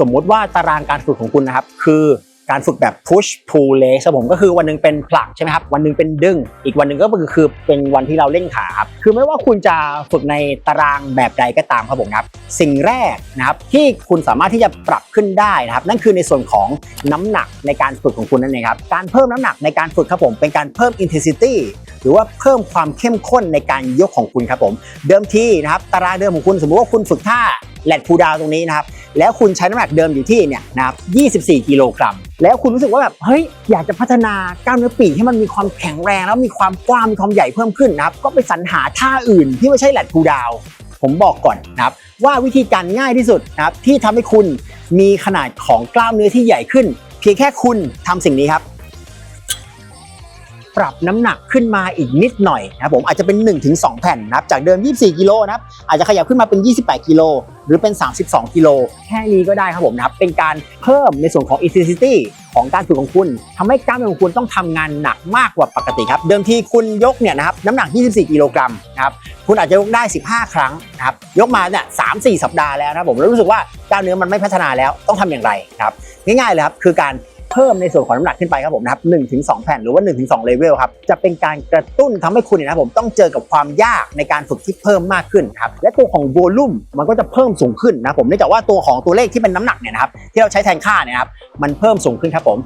สมมุติว่าตารางการฝึกของคุณนะครับ คือการฝึกแบบ push pull leg ครับผมก็คือวันหนึงเป็นผลักใช่ไหมครับ วันหนึงเป็นดึง อีกวันหนึงก็คือเป็นวันที่เราเล่นขาครับคือไม่ว่าคุณจะฝึกในตารางแบบใดก็ตามครับผมครับ สิ่งแรกนะครับที่คุณสามารถที่จะปรับขึ้นได้นะครับ นั่นคือในส่วนของน้ำหนักในการฝึกของคุณนั่นเองครับการเพิ่มน้ำหนักในการฝึกครับผมเป็นการเพิ่ม intensity หรือว่าเพิ่มความเข้มข้นในการยกของคุณครับผม เดิมทีนะครับตารางเดิมของคุณสมมุติว่าคุณฝึกท่าแลดพูดาวตรงนี้นะครับ แล้วคุณใช้น้ำหนักเดิมอยู่ที่เนี่ยนะครับ24 กิโลกรัม แล้วคุณรู้สึกว่าแบบเฮ้ยอยากจะพัฒนากล้ามเนื้อปีกให้มันมีความแข็งแรงแล้วมีความกว้างมีความใหญ่เพิ่มขึ้นนะครับก็ไปสรรหาท่าอื่นที่ไม่ใช่แลดพูดาว ผมบอกก่อนนะครับว่าวิธีการง่ายที่สุดนะครับที่ทำให้คุณมีขนาดของกล้ามเนื้อที่ใหญ่ขึ้น เพียงแค่คุณทำสิ่งนี้ครับ ปรับน้ำหนักขึ้นมาอีกนิดหน่อยนะครับผมอาจจะเป็น 1-2 แผ่นนะครับจากเดิม 24 กิโลนะครับอาจจะขยับขึ้นมาเป็น 28 กิโลหรือเป็น 32 กิโลแค่นี้ก็ได้ครับผมนะครับเป็นการเพิ่มในส่วนของ intensity ของการฝึกของคุณทำให้กล้ามเนื้อของคุณต้องทำงานหนักมากกว่าปกติครับ เดิมทีคุณยกเนี่ยนะครับน้ำหนัก 24 กิโลกรัมนะครับคุณอาจจะยกได้ 15 ครั้งนะครับยกมาเนี่ย3-4สัปดาห์แล้วนะครับผมแล้วรู้สึกว่ากล้ามเนื้อมันไม่พัฒนาแล้วต้องทำอย่างไรครับง่ายๆเลยครับคือการ พิ่มในส่วนของน้ำหนักขึ้นไปครับผมนะครับหนึ่งถึงสองแผ่นหรือว่าหนึ่งถึงสองเลเวลครับจะเป็นการกระตุ้นทำให้คุณเนี่ยนะครับผมต้องเจอกับความยากในการฝึกที่เพิ่มมากขึ้นครับและตัวของโวลูมมันก็จะเพิ่มสูงขึ้นนะครับผมเนื่องจากว่าตัวของตัวเลขที่เป็นน้ำหนักเนี่ยนะครับที่เราใช้แทนค่าเนี่ยครับมันเพิ่มสูงขึ้นครับผม